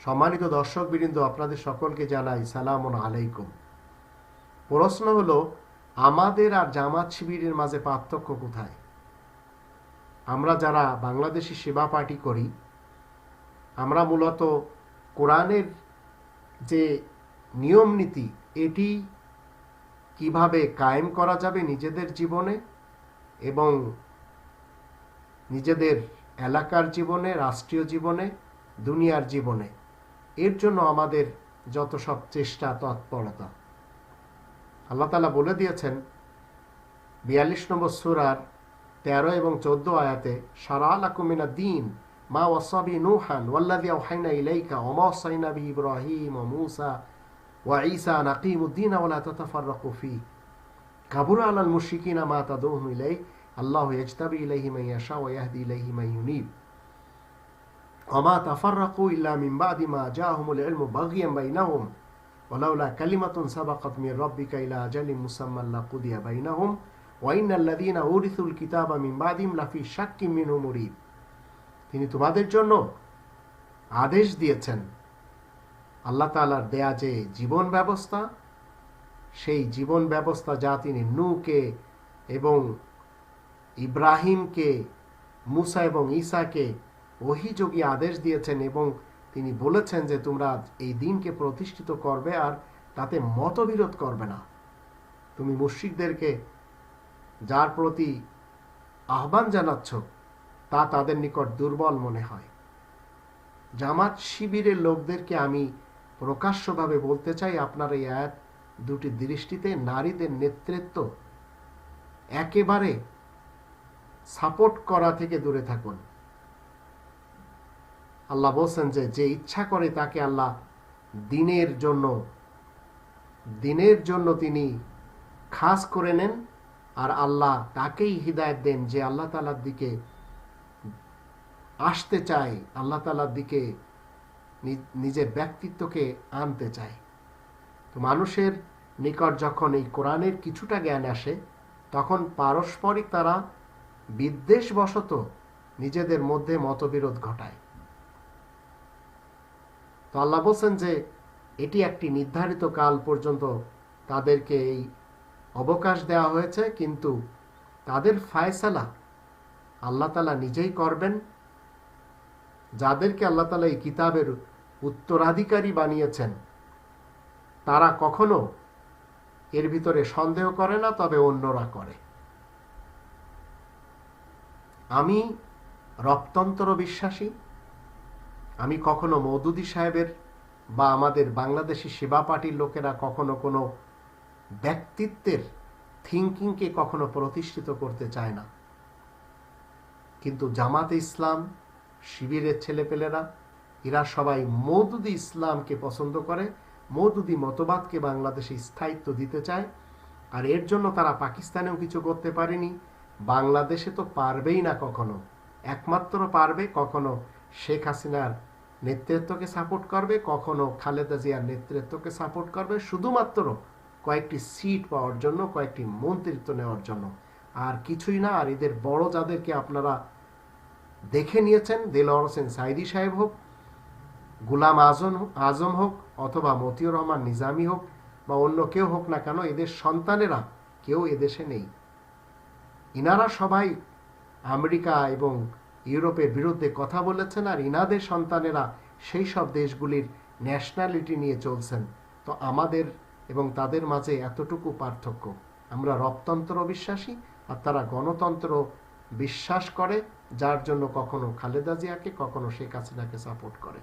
সম্মানিত দর্শক বৃন্দ আপনাদের সকলকে জানাই সালাম আলাইকুম। প্রশ্ন হলো, আমাদের আর জামাত শিবিরের মাঝে পার্থক্য কোথায়? আমরা যারা বাংলাদেশি সেবা পার্টি করি, আমরা মূলত কোরআনের যে নিয়ম নীতি, এটি কীভাবে কায়েম করা যাবে নিজেদের জীবনে এবং নিজেদের এলাকার জীবনে, রাষ্ট্রীয় জীবনে, দুনিয়ার জীবনে। এর জন্য আমাদের যত সব চেষ্টা, তৎপরতা। আল্লাহ তালা বলে দিয়েছেন, বিয়াল্লিশ নম্বর সুরার তেরো এবং চোদ্দ আয়াতে সারা আলাকুমিনা দিন, মা ওয়াসাবি নুহান ওয়াল্লাদি আওহাইনা ইলাইকা ওমা ওয়াসাইনা বি ইব্রাহিম ও মুসা ওয়া ঈসা নাকিম উদ্দিন ওয়ালা তাতাফাররাকু ফি। কাবুরা আলাল মুশরিকিনা মা তাদউহুম ইলাই আল্লাহ ইয়াজতাবি ইলাইহি মান ইয়াশা ওয়া ইয়াহদি ইলাইহি মান ইউনিব وما تفرقوا إلا من بعد ما جاءهم العلم بغيا بينهم ولولا كلمة سبقت من ربك إلى أجل مسمى لقضي بينهم وإن الذين أورثوا الكتاب من بعدهم لفي شك منه مريب তিনি তোমাদের জন্য আদেশ দিয়েছেন আল্লাহ তালার দেয়া যে জীবন ব্যবস্থা সেই জীবন ব্যবস্থা যা তিনি নূকে এবং ইব্রাহিমকে, মুসা এবং ঈসাকে ওহিযোগী আদেশ দিয়েছেন এবং তিনি বলেছেন যে তোমরা এই দিনকে প্রতিষ্ঠিত করবে আর তাতে মতবিরোধ করবে না। তুমি মুশ্রিকদেরকে যার প্রতি আহ্বান জানাচ্ছ, তা তাদের নিকট দুর্বল মনে হয়। জামাত শিবিরের লোকদেরকে আমি প্রকাশ্যভাবে বলতে চাই, আপনার এই আয়াত দুটি দৃষ্টিতে নারীদের নেতৃত্ব একেবারে সাপোর্ট করা থেকে দূরে থাকুন। আল্লাহ বলছেন যে যে ইচ্ছা করে তাকে আল্লাহ দিনের জন্য দিনের জন্য তিনি খাস করে নেন আর আল্লাহ তাকেই হৃদায়ত দেন যে আল্লাহ তালার দিকে আসতে চায়, আল্লাহ তালার দিকে নিজের ব্যক্তিত্বকে আনতে চায়। তো মানুষের নিকট যখন এই কোরআনের কিছুটা জ্ঞান আসে, তখন পারস্পরিক তারা বিদ্বেষবশত নিজেদের মধ্যে মতবিরোধ ঘটায়। তো আল্লাহ বলছেন যে, এটি একটি নির্ধারিত কাল পর্যন্ত তাদেরকে এই অবকাশ দেওয়া হয়েছে, কিন্তু তাদের ফায়সালা আল্লাহ তালা নিজেই করবেন। যাদেরকে আল্লাহ তালা এই কিতাবের উত্তরাধিকারী বানিয়েছেন, তারা কখনো এর ভিতরে সন্দেহ করে না, তবে অন্যরা করে। আমি রপ্তন্তর বিশ্বাসী। আমি কখনো মৌদুদি সাহেবের বা আমাদের বাংলাদেশি সেবা পার্টির লোকেরা কখনো কোনো ব্যক্তিত্বের থিঙ্কিংকে কখনো প্রতিষ্ঠিত করতে চায় না। কিন্তু জামাতে ইসলাম, শিবিরের ছেলেপেলেরা, এরা সবাই মৌদুদি ইসলামকে পছন্দ করে মৌদুদি মতবাদকে বাংলাদেশে স্থায়িত্ব দিতে চায়। আর এর জন্য তারা পাকিস্তানেও কিছু করতে পারেনি। বাংলাদেশে তো পারবেই না কখনো। একমাত্র পারবে কখনো শেখ হাসিনার নেতৃত্বকে সাপোর্ট করবে, কখনো খালেদা জিয়ার নেতৃত্বকে সাপোর্ট করবে, শুধুমাত্র কয়েকটি সিট পাওয়ার জন্য, কয়েকটি মন্ত্রিত্ব নেওয়ার জন্য। আর কিছুই না, আর এদের বড় যাদেরকে আপনারা দেখে নিয়েছেন, দেলোয়ার হোসেন সাইদি সাহেব হোক, গুলাম আজম আজম হোক, অথবা মতিউর রহমান নিজামি হোক, বা অন্য কেউ হোক না কেন, এদের সন্তানেরা কেউ এদেশে নেই। ইনারা সবাই আমেরিকা এবং ইউরোপের বিরুদ্ধে কথা বলেছেন আর ইনাদের সন্তানেরা সেই সব দেশগুলির ন্যাশনালিটি নিয়ে চলছেন। তো আমাদের এবং তাদের মাঝে এতটুকু পার্থক্য। আমরা রপ্তন্ত্র বিশ্বাসী আর তারা গণতন্ত্র বিশ্বাস করে, যার জন্য কখনো খালেদা জিয়াকে, কখনো শেখ হাসিনাকে সাপোর্ট করে।